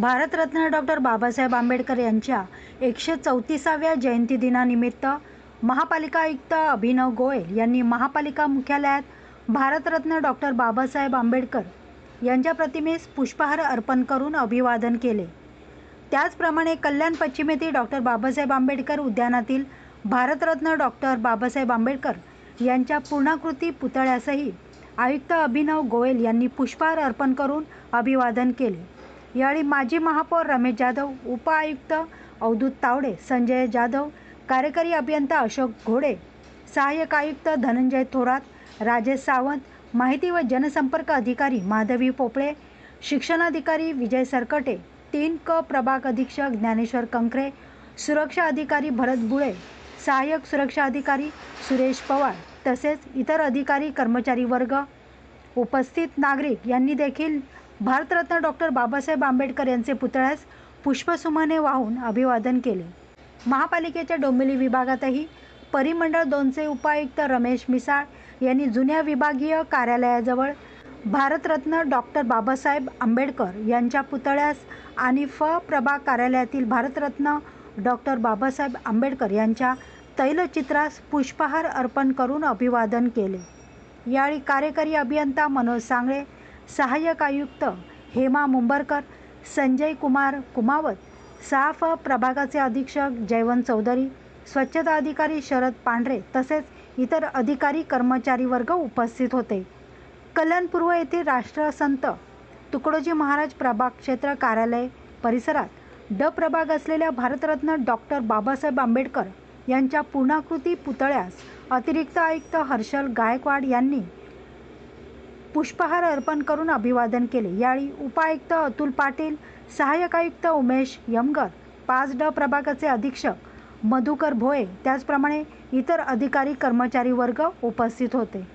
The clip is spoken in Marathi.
भारतरत्न डॉक्टर बाबासाहेब आंबेडकर यांच्या एकशे चौतीसाव्या जयंती दिनानिमित्त महापालिका आयुक्त अभिनव गोयल यांनी महापालिका मुख्यालयात भारतरत्न डॉक्टर बाबासाहेब आंबेडकर यांच्या प्रतिमेस पुष्पहार अर्पण करून अभिवादन केले. त्याचप्रमाणे कल्याण पश्चिमेतील डॉक्टर बाबासाहेब आंबेडकर उद्यानातील भारतरत्न डॉक्टर बाबासाहेब आंबेडकर यांच्या पूर्णाकृती पुतळ्यासही आयुक्त अभिनव गोयल यांनी पुष्पहार अर्पण करून अभिवादन केले. यावेळी माजी महापौर रमेश जाधव उपआयुक्त अवधूत तावडे संजय जाधव कार्यकारी अभियंता अशोक घोडे सहाय्यक आयुक्त धनंजय थोरात राजेश सावंत माहिती व जनसंपर्क अधिकारी माधवी पोपळे शिक्षणाधिकारी विजय सरकटे तीन क प्रभाग अधीक्षक ज्ञानेश्वर कंकरे सुरक्षा अधिकारी भरत बुळे सहाय्यक सुरक्षा अधिकारी सुरेश पवार तसेच इतर अधिकारी कर्मचारी वर्ग. उपस्थित नागरिक यांनी देखील भारतरत्न डॉक्टर बाबासाहेब आंबेडकर यांचे पुतळ्यास पुष्पसुमाने वाहून अभिवादन केले. महापालिकेच्या डोंबिवली विभागातही परिमंडळ दोनचे उपायुक्त रमेश मिसाळ यांनी जुन्या विभागीय कार्यालयाजवळ भारतरत्न डॉक्टर बाबासाहेब आंबेडकर यांच्या पुतळ्यास आणि फ प्रभाग कार्यालयातील भारतरत्न डॉक्टर बाबासाहेब आंबेडकर यांच्या तैलचित्रास पुष्पहार अर्पण करून अभिवादन केले. यावेळी कार्यकारी अभियंता मनोज सांगळे सहाय्यक आयुक्त हेमा मुंबरकर संजय कुमार कुमावत साफ प्रभागाचे अधीक्षक जयवंत चौधरी स्वच्छता अधिकारी शरद पांढरे तसेच इतर अधिकारी कर्मचारी वर्ग उपस्थित होते. कल्याणपूर्व येथील राष्ट्रसंत तुकडोजी महाराज प्रभाग क्षेत्र कार्यालय परिसरात ड प्रभाग असलेल्या भारतरत्न डॉक्टर बाबासाहेब आंबेडकर यांच्या पूर्णाकृती पुतळ्यास अतिरिक्त आयुक्त हर्षल गायकवाड यांनी पुष्पहार अर्पण करून अभिवादन केले. यावेळी उपायुक्त अतुल पाटील सहाय्यक आयुक्त उमेश यमगर पाच ड प्रभागाचे अधीक्षक मधुकर भोये त्याचप्रमाणे इतर अधिकारी कर्मचारी वर्ग उपस्थित होते.